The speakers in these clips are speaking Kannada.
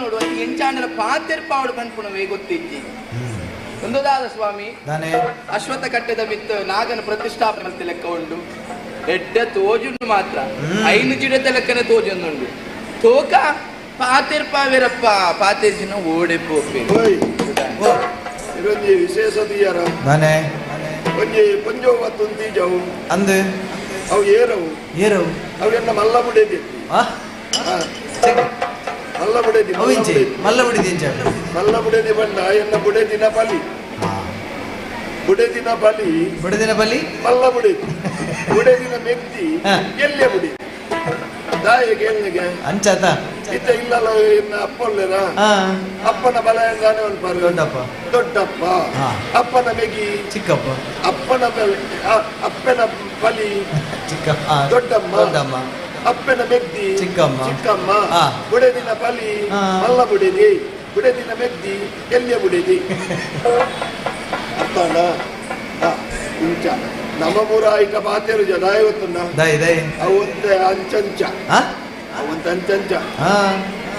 ನೋಡು ಅದು ಎಂಚಾಂಡಲ ಪಾತೆರ್ಪಾವಡು ಕನ್ಪುಣವೇ ಗೊತ್ತಿಜ್ಜಿ ಒಂದುದಾದ ಸ್ವಾಮಿ ಅಶ್ವತ್ಥ ಕಟ್ಟೆದ ಮಿತ್ತ ನಾಗನ ಪ್ರತಿಷ್ಠಾಪನೆ ಅಂತ ಲೆಕ್ಕ ಉಂಡು ಎಡ್ಡ ತೋಜುಂಡು ಮಾತ್ರ. ಐನು ಚಿಡತ ಲೆಕ್ಕನೆ ತೋಜೊಂದುಂಡು ತೋಕ? ಪಾತೆರ್ಪಾವೆರಪ್ಪ ಪಾತೇಜಿನ ಓಡೆ ಪೋಪೆ. ಇದೊಂದು ವಿಶೇಷ ದಿಯರ. ದಾನೆ ಒಂಜಿ ಪಂಜೋ ಮತ್ತೊಂದು ಜವು ಅಂದೆ? ಅವು ಏರವು. ಏರವು? ಅವು ಎನ್ನ ಮಲ್ಲ ಬುಡೇದಿ ಆ ಚೆಕ್ ಮಲ್ಲ ಬುಡೇದಿ ಅವು ಇಂಚೆ ಮಲ್ಲ ಬಿಡಿದೆ ಇಂಚೆ ಮಲ್ಲ ಬುಡೇದಿ ಬಂಡ ಎನ್ನ ಬುಡೇದಿನ ಬಲಿ ಬುಡೇದಿನ ಬಲಿ ಬಿಡದಿನ ಬಲ್ಲಿ ಮಲ್ಲ ಬುಡೇದಿ ಬುಡೇದಿನ ಮೆಕ್ತಿ ಹಾ. ಎಲ್ಲೇ ಬುಡಿ ದಾಯ ಕೇಳಿಗೆ ಅಂಚಾತ ಇತ್ತ ಇಲ್ಲಲ್ಲ ಇನ್ನ ಅಪ್ಪಲ್ಲೇರ ಹಾ ಅಪ್ಪನ ಬಲ ಎಂದಾನೆ ಒಂದು ಪರ್ವ ದೊಡ್ಡಪ್ಪ ದೊಡ್ಡಪ್ಪ ಹಾ. ಅಪ್ಪನ ಮೆಗಿ ಚಿಕ್ಕಪ್ಪ ಅಪ್ಪನ ಬಲ ಅ- ಅಪ್ಪನ ಬಲಿ ಚಿಕ್ಕ ಆ, ದೊಡ್ಡಮ್ಮ. ದೊಡ್ಡಮ್ಮ ಅಪ್ಪನ ಮೆಗ್ದಿ ಚಿಕ್ಕಮ್ಮ. ಚಿಕ್ಕಮ್ಮ. ಹಾ. ಬುಡದಿನ ಬಲಿ ಹಾ. ಮಲ್ಲ ಬುಡೇದಿ ಬುಡದಿನ ಮೆಗ್ದಿ ಎಲ್ಲಿಯ ಬುಡೇದಿ. ಅರ್ಥಾನ ಇಂಚ ನಮ್ಮ ಮೂರ ಐಕ ಪಾತೆರು ಜನ ಇವತ್ತನ್ನ. ದೈ ದೈ. ಅವಂತ ಅಂಚಂಚ. ಆ? ಅವಂತ ಅಂಚಂಚ. ಹಾ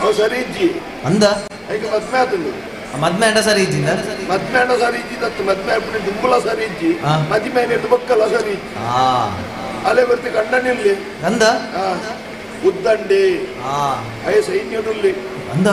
ಅವು ಸರಿ ಇಜ್ಜಿ ಅಂದ? ಐಕ ಮದ್ಮೆ ಆತನು ಮದ್ಮೆ ಅಂಡ ಸರಿ ಇದ್ದಿಂದ ಮದ್ಮೆ ಅಣ್ಣ ಸರಿ ಇಜ್ಜಿ ದತ್ತು ಮದ್ಮೆ ಅಪ್ಪನ ದುಂಬುಲ ಸರಿ ಇಜ್ಜಿ ಹಾ. ಮದ್ಮೆ ನೆಟ್ಟು ಬಕ್ಕಲ ಸರಿ ಇಜ್ಜಿ ಆ. ಅಲೆ ಬರ್ತಿ ಕಣ್ಣನಿಲ್ಲಿ ಅಂದ ಆ, ಉದ್ದಂಡೆ ಅಯ್ಯ ಸೈನ್ಯದಲ್ಲಿ ಅಂದ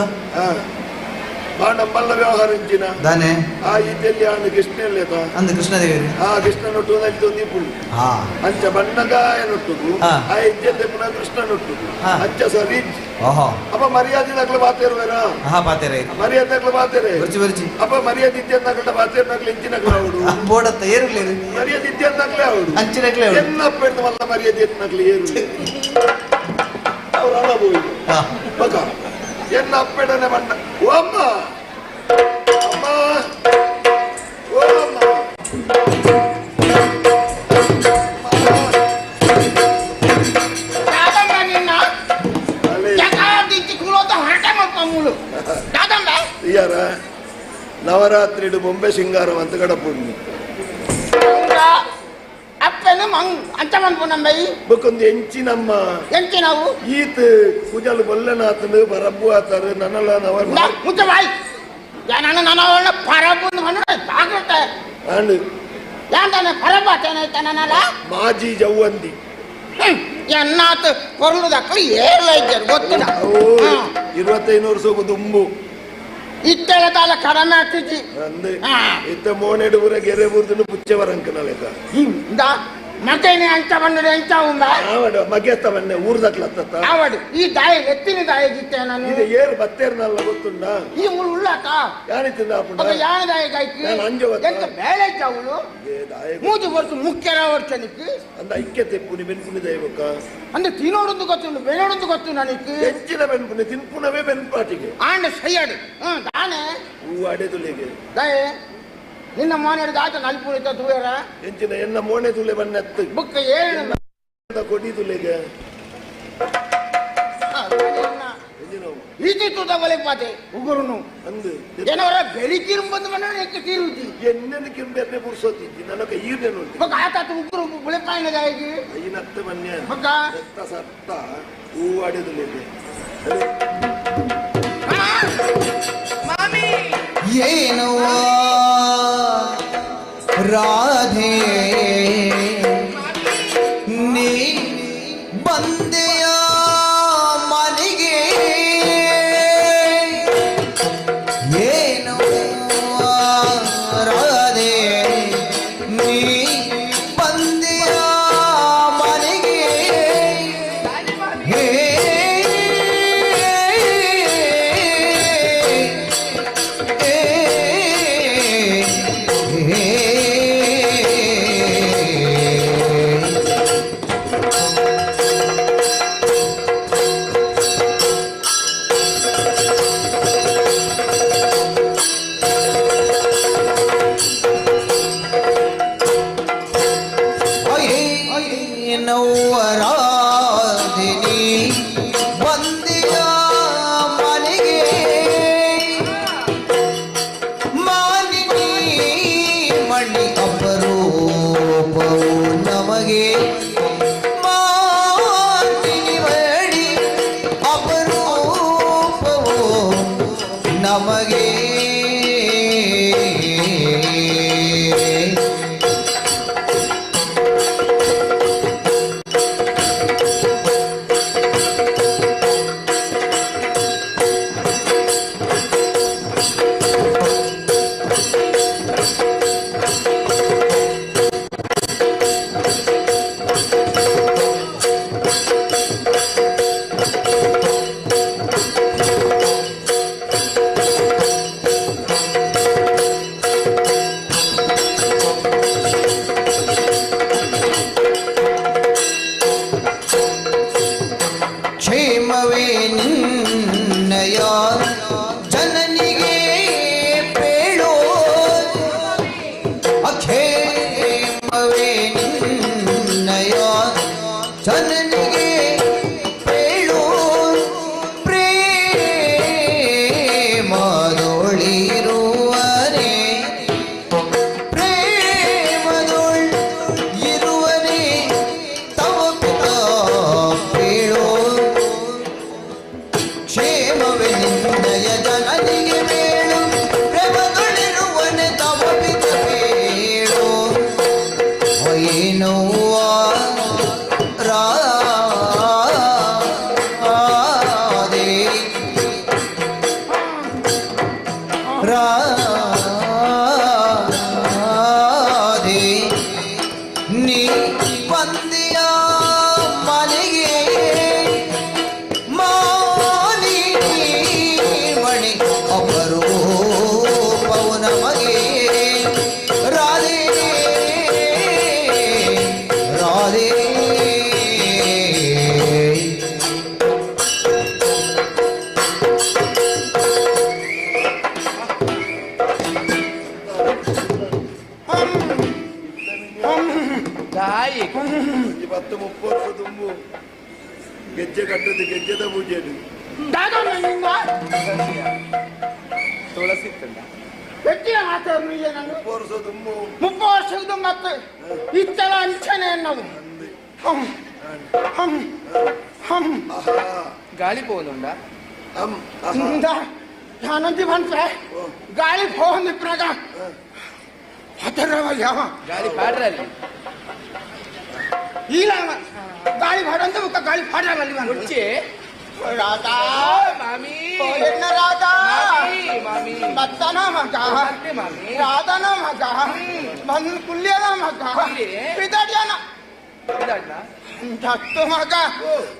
ಆ, ನಮ್ಮಲ್ಲ ವ್ಯವಹಾರ ಇಂಚಿನ ದಾನೆ. ಆ ಇದ್ದಲ್ಲಿ ಅವನು ಕೃಷ್ಣಲ್ಲೇತ ಅಂದ ಕೃಷ್ಣದೇವಿ ಆ ಕೃಷ್ಣ ನೊಟ್ಟು ನಲ್ತು ದೀಪುಳು ಹಾ. ಅಂಚ ಬಣ್ಣಗಾಯ ನೊಟ್ಟುದು ಹಾ. ಆ ಇದ್ದಲ್ಲಿ ಪುನಃ ಕೃಷ್ಣ ನೊಟ್ಟುದು ಹಾ. ಅಂಚ ಸರಿ ಓಹೋ. ಅಪ್ಪ ಮರ್ಯಾದೆ ನಕ್ಲು ಬಾತೇರುವೆರ ಹಾ ಬಾತೇರೆ ಮರ್ಯಾದೆ ನಕ್ಲು ಬಾತೇರೆ ಬರ್ಚಿ ಬರ್ಚಿ. ಅಪ್ಪ ಮರ್ಯಾದೆ ಇದ್ದ ನಕಟ ಬಾತೇರ್ ನಕ್ಲು ಇಂಚಿನ ಅವಡು ಆ ಬೋಡತ್ತ ಏರುಲೇರು ಮರ್ಯಾದೆ ಇದ್ದ ನಕ್ಲೆ ಅವಡು ಅಂಚಿನಕ್ಲೆ ಅವಳು. ಎನ್ನಪ್ಪ ಹಿಡ್ದು ಮಲ್ಲ ಮರ್ಯಾದೆ ನಕ್ಲಿ ಏರು ಅವ್ರು ಹಣ ಹೋಯ್ತು ಹಾ. ಬಕ ಎನ್ನ ಅಪ್ಪೆಡನೆ ಬಣ್ಣ ಓ ಅಮ್ಮ ಅಮ್ಮ ಓ ಅಮ್ಮ ಯಾದಮ್ಮ ನಿನ್ನ ಅಲ್ಲಿ ಜಗಾದಿಚ್ಚಿ ಕುಲೋತ ಹರಟೆ ಮಾಡ್ಕೊಂಬುಳು ಯಾದಮ್ಮ ಯಾರ? ನವರಾತ್ರಿಡು ಬೊಂಬೆ ಸಿಂಗಾರ ಅಂತ ಗಡಪುಣ್ಣಿ ಹೌದ ಅಪ್ಪನು ಮಂಗ್ ಅಂಚ ಮನ್ಪುನಂಬೈ ಬಕ್ಕೊಂದು ಎಂಚಿನಮ್ಮ. ಎಂಚಿ ನಾವು ಈತ ಕುಜಲ್ ಬೊಲ್ಲೆನಾಥನು ಬರಬ್ಬು ಆತಾರ ನನ್ನಲ್ಲ ನವರ ಮುಂಚೆ ಬಾಯ್. ನಾನು ನನ್ನ ಪರಬ್ಬು ಜಾಗ್ರತೆ. ಅಂಡ್ ಯಾಂತಾನೆ ಪರಬಾತೇನೈತೆ ನನ್ನಲ್ಲ? ಮಾಜಿ ಜವ್ವಂದಿ ಎನ್ನಾತ್ ಕೊರ್ಲುದಕ್ಕಳು ಏಳೈತೆ ಗೊತ್ತಿಲ್ಲ ಇರುವತ್ತೈದು ವರ್ಷ ದುಂಬು. ಇತ್ತೆಲ್ಲ ತಾಲ ಕಡಿಮೆ ಹಾ. ಇತ್ತ ಮೋನೆಡು ಊರ ಗೆರೆ ಬುರ್ದನು ಪುಚ್ಚೆ ಬರಂಕನ ಲೆಕ್ಕ ಇಂದ ಮತ್ತೇನೆ ಅಂತ ಬಂದ್ರೆ ಎಂತ ಉಂಬ ಆವಡು ಮಗೆತವನ್ನೇ ಊರ್ದಕ್ಲತ್ತ ಆವಡು ಈ ದಾಯ ಎತ್ತಿನ ದಾಯ ಜಿತ್ತೆ ನಾನು. ಇದು ಏರು ಬತ್ತೇರ್ನಲ್ಲ ಗೊತ್ತುಂಡ ಈ ಮುಳು ಉಳ್ಳಾಕ? ಯಾರಿತ್ತಿಂದ ಅಪ್ಪ ಯಾರ ದಾಯ ಕಾಯ್ತಿ ನಾನು ಅಂಜವತ್ತ ಎಂತ ಬೇಳೆ ಚಾವುಳು ಮೂಜು ವರ್ಷ ಮುಖ್ಯರ ವರ್ಷನಿಕ್ಕೆ ಅಂದ ಐಕ್ಯ ತೆಪ್ಪುನಿ ಬೆನ್ಪುನಿ ದೈವಕ್ಕ ಅಂದ್ರೆ ತಿನ್ನೋಡೊಂದು ಗೊತ್ತುಂಡು ಬೆಳೋಡೊಂದು ಗೊತ್ತು ನನಗೆ. ಹೆಚ್ಚಿನ ಬೆನ್ಪುನಿ ತಿನ್ಪುನವೇ ಬೆನ್ಪಾಟಿಗೆ. ಆಂಡ ಸೈಯಡು ಹ್ಞೂ ದಾನೆ. ಹೂ ಅಡೆದುಲಿಗೆ ದಾಯೇ. నిన్న మోనేడు దాట నలుపునితో తూయరా ಹೆಂಚಿನ ಎನ್ನ ಮೋಣೆ ತುಲೆ ಬನ್ನೆತ್ತು బుక్క ఏడు ಕೊಡಿ ತುಲೆಗೆ ಹೆಂಚಿನವು ఇది తూత వలిపోతే ఉగురును ಅಂದು ಜನವರ ಬೆಳಿ ಕಿರುಂಬಂದು ಮನ ಎಕ್ಕ ತೀರುತಿ ಎನ್ನೆನ ಕಿಂಬೆರ್ನೆ ಪುರ್ಸೋತಿದ್ದಿ ನನಗೆ ಈರ್ನೆ ನೋಡಿ ఒక ఆత ఉగురు బుళపాయన దాయకి ಐನತ್ತ ಬನ್ನೆ ఒక ಎತ್ತ ಸತ್ತ ಹೂ ಅಡೆದುಲೆಗೆ ಮಾಮಿ ಏನವ್ವ राधे। ನಮಗೆ রা ತಾಯಿ. ಇವತ್ತು ಮುಪ್ಪು ವರ್ಷ ತುಂಬು ಗೆಜ್ಜೆ ಕಟ್ಟದ್ದು ಗೆಜ್ಜೆದ ಪೂಜೆದು ತುಳಸಿ ತಂಡ ವ್ಯಕ್ತಿಯ ಮಾತಾಡಲು ಈಗ ನಾನು ಮುಪ್ಪು ವರ್ಷ ತುಂಬು ಮುಪ್ಪು ಮತ್ತೆ ಇತ್ತರ ಅಂಚನೆ ಅನ್ನೋದು ಹಮ್. ಹಮ್. ಹಮ್. ಗಾಳಿ ಪೋಲುಂಡ ಹಮ್. ಯಾನಂತಿ ಬಂತ್ರೆ? ಗಾಳಿ ಪೋಹಂದಿಪ್ರಾಗ ಅದರ ಗಾಳಿ ಪಾಡ್ರಲ್ಲಿ. ಇಲ್ಲ ಗಾಳಿ ಭಾಡಂತ ಮುಖ ಗಾಳಿ ಭಾಡರಲ್ಲಿ ಬಂದು ಮುಚ್ಚೆ ರಾಧಾ ಮಾಮಿ ಎನ್ನ ರಾಧಾ ಮಾಮಿ ಮಾಮಿ ಭತ್ತನ ಮಗ ಮತ್ತೆ ಮಾಮಿ ರಾಧನ ಮಗ ಬಂದು ಕುಲ್ಯನ ಮಗ ಕುಲ್ಯ? ಪಿದಡ್ಯನ ಇದಾಡ್ನಾ? ದತ್ತು ಮಗ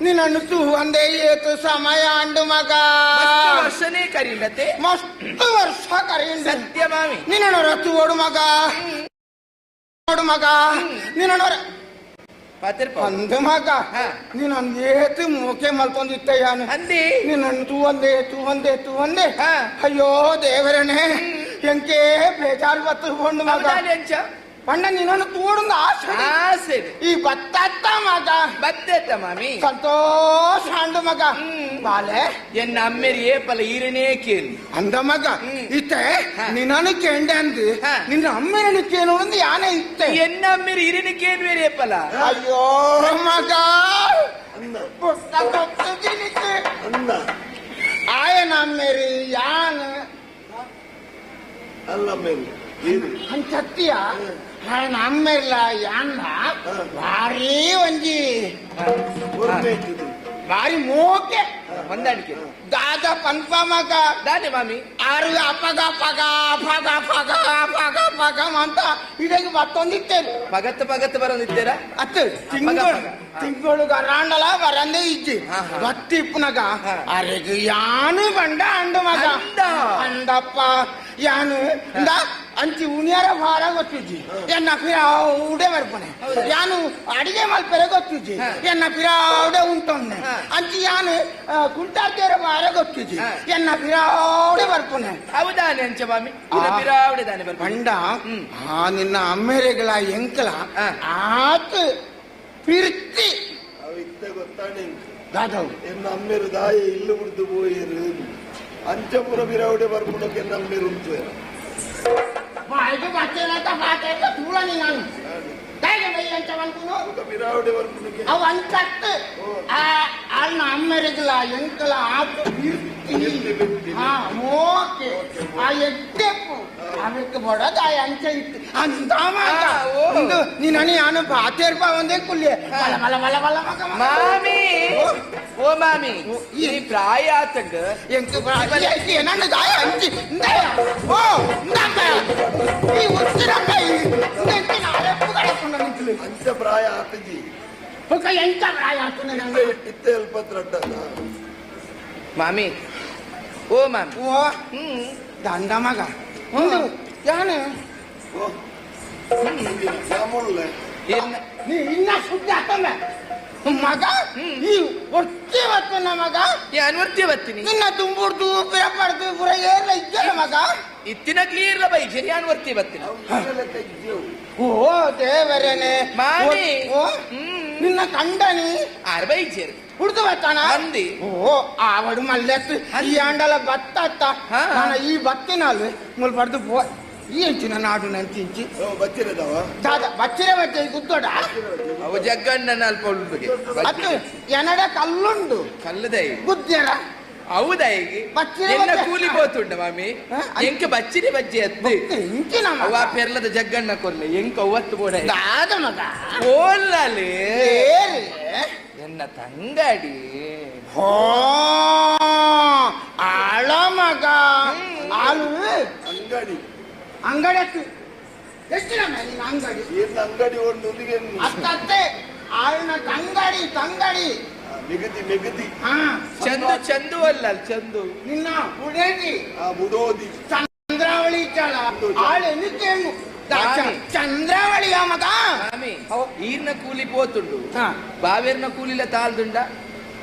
ನಿನ್ನನ್ನು ತೂವಂದೆ ಏತು ಸಮಯ ಅಂಡು ಮಗ ಮಸ್ತ್ ವರ್ಷನೇ ಕರೀಲತೆ ಮಸ್ತ್ ವರ್ಷ ಕರೆಯಿಂದ ಸತ್ಯ ಮಾಮಿ ನಿನ್ನ ರತ್ತು ಓಡು ಮಗ ಓಡು ಮಗ ನಿನ್ನ ಪಾತಿರ್ಪ. ಅಂದು ಮಗ ಹಾ. ಏತು ಮೂಕೆ ಮಲ್ಕೊಂಡಿದ್ದೆ ಯಾನು. ಅಂದಿ? ನಿನ್ನನ್ನು ತೂವಂದೆ ತೂವಂದೆ ಒಂದೇ ಹಾ. ಅಯ್ಯೋ ದೇವರನೇ ಎಂಕೆ ಬೇಜಾರು ಬತ್ತು ಕೊಂಡು ಮಗ. ಪಂಡ ನಿನ್ನನ್ನು ತೂಡುಂದು ಆಸೆ ಆ ಸರಿ ಈ ಬತ್ತತ್ತ ಮಗ ಬತ್ತೆತ್ತ ಮಾಮಿ ಸಂತೋಷ ಅಂಡು ಮಗ ಹ್ಮ್. ಬಾಲೆ ಎನ್ನ ಅಮ್ಮೆರಿ ಏಪಲ ಈರನೇ ಕೇಳಿ ಅಂದ ಮಗ ಹ್ಮ್. ಇತ್ತೆ ಹಾ. ನಿನ್ನನ್ನು ಕೇಂಡೆ ಅಂದು ಹಾ. ನಿನ್ನ ಅಮ್ಮನ ಕೇನು ಒಂದು ಯಾನೆ ಇತ್ತೆ ಎನ್ನ ಅಮ್ಮೆರಿ ಈರನೇ ಕೇಳಿ ಬೇರೆ ಏಪಲ ಅಯ್ಯೋ ಮಗ ಅನ್ನ ಪುಸ್ತಕ ತೆಗಿಲಿಕ್ಕೆ ಅನ್ನ ಆಯನ ಅಮ್ಮೇರಿ ಯಾನ್ ಅಲ್ಲ ಮೇಲೆ ಇದು ಅಂತತ್ತೀಯ നമ്മല്ല യാണ്ടാ വാരി വഞ്ചി వారి మోకే మందానికి దాదా పన్ఫామాక దాని మామి ఆరు అప్పగా పగ పగ పగ పగ పగ అంతా ఇదకి బత్తొంది ఇచ్చారు పగత్తు పగత్తు వరం ఇచ్చారా అత్త తింగోడు తింగోడు రాండల వరందే ఇచ్చి బత్తి ఇప్పునక అరెగు యాను బండ అండు మగ అండప్ప యాను ఇందా ಅಂಚಿ ಉಣಿಯಾರ ಭಾರ ಗೊತ್ತಿಜ್ಜಿ ಎನ್ನ ಪಿರಾವುಡೆ ಬರ್ಪನೆ. ಯಾನು ಅಡಿಗೆ ಮಲ್ಪೆರೆ ಗೊತ್ತಿಜ್ಜಿ ಎನ್ನ ಪಿರಾವುಡೆ ಉಂಟೊಮ್ಮೆ ಅಂಚಿ ಯಾನು ಕುಂಟಾರ್ತಿಯವರ ಭಾರ ಗೊತ್ತಿಜ್ಜಿ ಎನ್ನ ಪಿರಾವುಡೆ ಬರ್ಪನೆ. ಹೌದಾನೆ ಅಂಚೆ ಬಾಮಿ? ಪಿರಾವುಡೆ ದಾನೆ ಪಂಡ ಆ ನಿನ್ನ ಅಮ್ಮೆರೆಗಳ ಎಂಕಲ ಆತ ಪಿರ್ತಿ. ಗೊತ್ತಾನೆ ದಾದವ್ ಎನ್ನ ಅಮ್ಮೆರು ದಾಯ ಇಲ್ಲು ಬಿಡ್ದು ಪೋಯರು ಅಂಚಪುರ ಪಿರಾವುಡೆ ಬರ್ಪುಣಕ್ಕೆ ನಮ್ಮ ಉಂಟು. Thank you. माझी वाचते ना तर हा काय तुला निघाल काय गे बाई यांच्या वांकुन अव अंतात आ நம்மருக்குல எங்கல ஆப்பு ஓகே ஆ எட்டப்பு அவருக்கு போடாது ஆ அஞ்ச இட்டு அந்த நீ நானே ஆனுப்பா அத்தேர்ப்பா வந்தே குள்ளே வள வள ಮಗ. ಮಾಮಿ ಓ ಮಾಮಿ ಈ ಪ್ರಾಯ ಆತಂಗ ಎಂಕ ಪ್ರಾಯ ಐತಿ ನನ್ನ ದಾಯ ಅಂಚಿ ಇಂದಯ ಓ ಇಂದಂಗ ಈ ಉತ್ತಿರಂಗ ಇಂದೆಂಕ ನಾಳೆಪ್ಪು ಕಡಕೊಂಡು ನಿಂತಲು ಅಂಚ ಪ್ರಾಯ ಆತಜಿ ಪಕ್ಕ ಎಂಕ ಪ್ರಾಯ ಆತು ನನಗೆ ಇತ್ತ ಎಲ್ಪತ್ರಡ್ಡಲ್ಲ ಮಾಮಿ ಓ ಮಾಮಿ ಓ ಹ್ಮ್ ದಂಡ ಮಗ ಒಂದು ಯಾನೆ ಓ ಯಾಮೊಳ್ಳೆ ಏನ್ ನೀ ಇನ್ನ ಸುದ್ದಿ ಹಾಕಲ್ಲ ಮಗ? ಈ ಒಟ್ಟಿ ಬರ್ತನ ಮಗ? ಏನ್ ಬರ್ತೀಯ ಬರ್ತೀನಿ ನಿನ್ನ ತುಂಬುಡ್ದು ಪಿರಪಡ್ದು ಪುರ ಏರ್ಲ ಇದ್ದಲ್ಲ ಮಗ? ಇತ್ತಿನ ಕ್ಲಿಯರ್ ಬೈಕ್ ಏನ್ ಬರ್ತೀಯ ಬರ್ತೀನಿ ಓ ದೇವರೇನೆ. ಮಾಡಿ. ನಿನ್ನ ಕಂಡನಿ. ಆರ್ ಬೈಕ್ ಸೇರಿ ಹುಡ್ದು ಬರ್ತಾನ ಅಂದಿ ಓ ಆವಡು ಮಲ್ಲೆತ್ತು. ಈ ಆಂಡಲ ಬತ್ತ ಅತ್ತ ಈ ಭತ್ತಿನಲ್ಲಿ ಮುಲ್ ಪಡ್ದು ಈ ಹೆಂಚಿನ ನಾಡು ನಂತಿ ಹೆಂಚಿ ಬಚ್ಚಿರದವ ದಾದ ಬಚ್ಚಿರ ಬಚ್ಚೆ ಗುದ್ದೋಡ? ಅವ ಜಗ್ಗಣ್ಣನ ಅಲ್ಪ ಉಳ್ಳುಗೆ ಅದು ಎನಡ ಕಲ್ಲುಂಡು. ಕಲ್ಲದೈ. ಗುದ್ದೆರ ಹೌದಾಯಿಗೆ ಎಲ್ಲ ಕೂಲಿ ಪೋತುಂಡ ಮಾಮಿ? ಎಂಕ ಬಚ್ಚಿರಿ ಬಜ್ಜಿ ಅತ್ತೆ ಎಂಕಿನ ಅವ ಪೆರ್ಲದ ಜಗ್ಗಣ್ಣ ಕೊರ್ಲೆ ಎಂಕ ಒತ್ತು ಬೋಡ. ದಾದ ಮಗ ಓಲ್ಲಲೆ? ಎನ್ನ ತಂಗಡಿ? ಹೋ ಆಳ ಮಗ. ಆಳು. ಅಂಗಡಿ ಅಂಗಡಿ ಹತ್ತು ಎಷ್ಟು ನಮ್ಮ ನಿನ್ನ ಅಂಗಡಿ ಏನ್ ಅಂಗಡಿ ಒಂದು ಉದಿಗೆ ಅತ್ತತ್ತೆ ಆಳಿನ ತಂಗಡಿ ತಂಗಡಿ ಮಿಗದಿ ಮಿಗದಿ ಹಾ ಚಂದು ಚಂದು ಅಲ್ಲ ಚಂದು ನಿನ್ನ ಹುಡುಗಿ ಆ ಮುಡೋದಿ ಚಂದ್ರಾವಳಿ ಚಳ ಆಳು ಎನ್ನಿದ್ದೇನು ಮಾಮಿ. ಚಂದ್ರಾವಳಿಯ ಮಗ ಮಾಮಿ ಈರ್ನ ಕೂಲಿ పోతుండు ಹಾ ಬಾವೇರ್ನ ಕೂಲಿಲ ತಾಲ್ದುಂಡ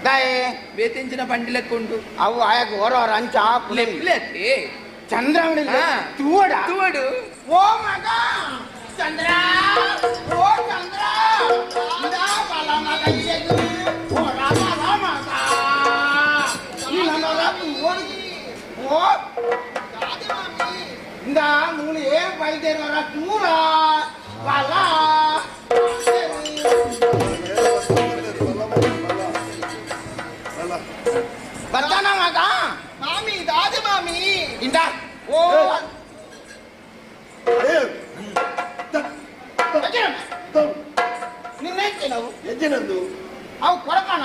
ದಾಯೆ ಬೇತೆಂಚಿನ ಪಂಡಿಲಕ್ಕೊಂಡು ಅವು ಆಯಕ್ ಹೊರವರ ಅಂಚ ಲೆಪ್ಲೆತ್ತಿ ಚಂದ್ರಾವಳಿ ಹಾ. ತೂವಡ ತುವಡು ಓ ಮಗ ಚಂದ್ರ ಓ ಚಂದ್ರ ಇಂದ ಬಲ ಮಗ ಇಲೆದು. ಓ ರಾಮ ರಾಮ ಮಗ. ಈ ನನ್ನೊಳ ತೂವಡ್ಗಿ. ನಾವು ಎಜ್ಜಿನಂದು ಅವು ಕೊಡಕಣ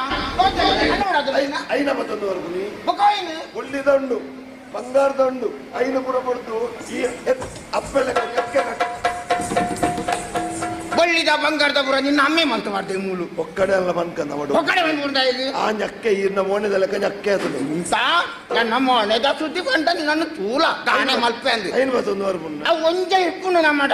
ಐನ ಮತ್ತೊಂದು ವರ್ಗು ನೀ ಬುಕಾಯಿನ ಒಳ್ಳಿದಂಡು ಬಂಗಾರದಂಡು ಐನು ಪುರ ಪಡೆದು ಈ ಅಪ್ಪೆಲ್ಲ ಬಳ್ಳಿದ ಬಂಗಾರದ ಪುರ ನಿನ್ನ ಅಮ್ಮೆ ಮಂತ ಮಾಡ್ತೇವೆ ಮೂಲು. ಒಕ್ಕಡೆ ಎಲ್ಲ ಬಂದ್ಕಂದ ಮಾಡು. ಒಕ್ಕಡೆ ಇಲ್ಲಿ ಆ ನಕ್ಕೆ ಇನ್ನ ಮೋಣದ ಲೆಕ್ಕ ನಕ್ಕೆ ಅದು ಇಂತ ನನ್ನ ಮೋಣದ ಸುದ್ದಿ ಕಂಡ ನಿನ್ನನ್ನು ತೂಲ. ದಾನೆ ಮಲ್ಪೆ ಅಂದ್ರೆ ಐನು ಮತ್ತೊಂದು. ಅವು ಒಂಜೆ ಇಪ್ಪುನು ನಮ್ಮಡ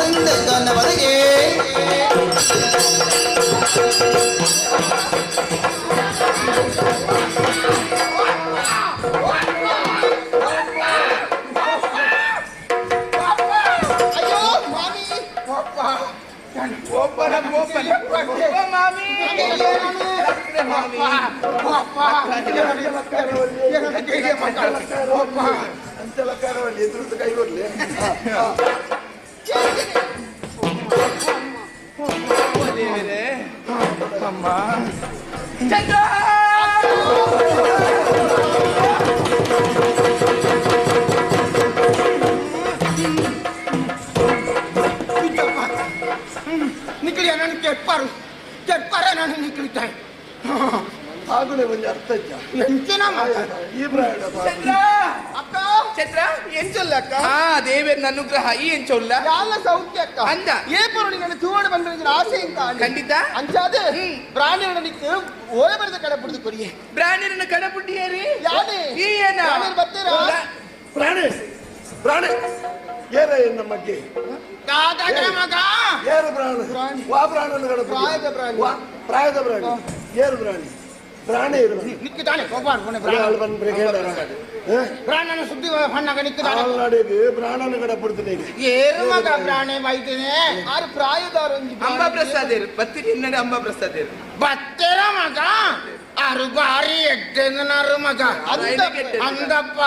ಅಂತೆಲ್ಲ ಕಾರವಲ್ಲಿ ಎದುರು ಕೈ ಕೊಡ್ಲಿ ದೇವರೇ ಚಂದ್ರ ನಿಕ್ಲಿ ನಾನು ಕೆಟ್ಪಾರು ಕೆಟ್ಪಾರ ನಾನು ನಿಕ್ಲಿತಾ ಆಗುಣೆ ಒಂದು ಅರ್ಥ ಎಂಚನ ಅಕ್ಕ ಚಂದ್ರ ಎಂಚೊಲ್ಲ ಅಕ್ಕ ಆ ದೇವರನ ಅನುಗ್ರಹ ಈ ಎಂಚೊಲ್ಲ ಯಾಲ ಸೌಖ್ಯ ಅಕ್ಕ ಅಂದ ಏ ಪರುಣಿ ನನ್ನ ಚೂವಣ ಬಂದ್ರೆ ಆಸೆ ಇಂತ ಖಂಡಿತ ಅಂಚಾದೆ ಪ್ರಾಣಿಯನ್ನ ನಿಕ್ ಓಯ ಬರೆದ ಕಡೆ ಬಿಡ್ದು ಕೊಡಿ ಪ್ರಾಣಿಯನ್ನ ಕಡೆ ಬಿಟ್ಟಿಯರಿ ಯಾದೆ ಈ ಏನ ಬರ್ತೀರ ಪ್ರಾಣಿ ಪ್ರಾಣಿ ಏರ ಎನ್ನ ಮಗ್ಗೆ ಏರು ಪ್ರಾಣಿ ವಾ ಪ್ರಾಣಿ ಪ್ರಾಯದ ಪ್ರಾಣಿ ಪ್ರಾಯದ ಪ್ರಾಣಿ ಏರು ಪ್ರಾಣಿ ಪ್ರಾಣ ಇರು ನಿಕ್ಕಿದಾನೆ ಕೋಪಾಡ್ ಕೊನೆ ಆಳ್ ಬಂದ್ ಬ್ರೇಕೇಂಡರ ಪ್ರಾಣನ ಸುದ್ದಿ ಹಣ್ಣಾಗ ನಿಕ್ಕಿದಾನೆ ಆಲ್ನಾಡಿಗೆ ಪ್ರಾಣನ ಕಡೆ ಬಿಡ್ತೀನಿ ಏರು ಮಗ ಪ್ರಾಣಿ ಬೈತೇನೆ. ಆರು ಪ್ರಾಯದವ್ರು ಅಂಬಾ ಪ್ರಸಾದೇರು ಬತ್ತಿ ನಿನ್ನಡೆ ಅಂಬ ಪ್ರಸಾದೇರು ಬತ್ತೆರ ಮಗ? ಆರು ಬಾರಿ ಎಡ್ಡೆಂಗನಾರು ಮಗ. ಅಂದ- ಅಂದಪ್ಪ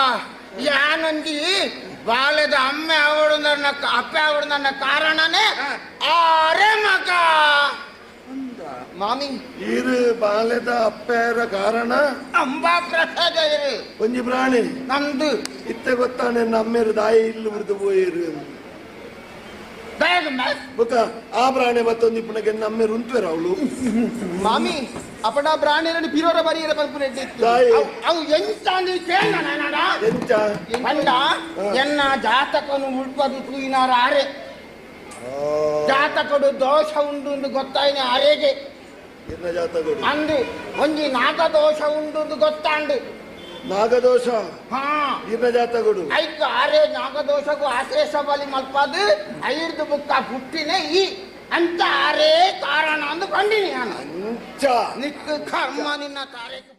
ಯಾನಂದಿ ಬಾಲ್ಯದ ಅಮ್ಮೆ ಅವಳು ನನ್ನ ಅಪ್ಪೆ ಅವಳು ನನ್ನ ಕಾರಣನೇ? ಆರೆ ಮಗ. ಮಾಮಿ. ಇರು ಬಾಲ್ಯದ ಅಪ್ಪೆರ ಕಾರಣ. ಅಂಬ ಪ್ರಸಾದ ಇರು. ಒಂಜಿ ಪ್ರಾಣಿ. ನಂದು. ಇತ್ತೆ ಗೊತ್ತಾನೆ ನಮ್ಮೇರು ದಾಯಿ ಇಲ್ಲಿ ಬಿಡ್ದು ಹೋಯಿರು ಬುಕ ಆ ಪ್ರಾಣಿ ಮತ್ತೊಂದು ಇಪ್ಪನಗೆ ನಮ್ಮೇರು ಉಂಟ್ವೇರ ಅವಳು. ಮಾಮಿ ಅಪಡ ಪ್ರಾಣಿರని ಪಿರೋರ ಬರಿಯರ ಪಲ್ಪುನೆಟ್ಟಿ ದಾಯಿ ಅವು ಎಂತ ನೀ ಕೇಳ ನಾಡ ಎಂಚ? ಎನ್ನ ಜಾತಕನು ಮುಳ್ಪದು ತೂಯಿನಾರ ಆರೆ. ಜಾತಕಡು ದೋಷ ಉಂಡು ಎಂದು ಗೊತ್ತಾಯಿನ ಆರೆಗೆ. ಅಂದು ಒಂಜಿ ನಾಗದೋಷ ಉಂಡು ಗೊತ್ತಾಂಡು? ನಾಗದೋಷ? ಹಾ. ಇರ್ನ ಜಾತಗಳು ಐಕ್ ಆರೆ ನಾಗದೋಷಗೂ ಆಶ್ಲೇಷ ಬಲಿ ಮಲ್ಪದು ಐರ್ದು ಬುಕ್ಕ ಹುಟ್ಟಿನೇ ಈ. ಅಂತ ಆರೇ ಕಾರಣ ಅಂದು ಕಂಡಿನಿ ನಾನು ನಿಕ್ಕ ಕರ್ಮ ನಿನ್ನ ಕಾರ್ಯಕ್ಕೆ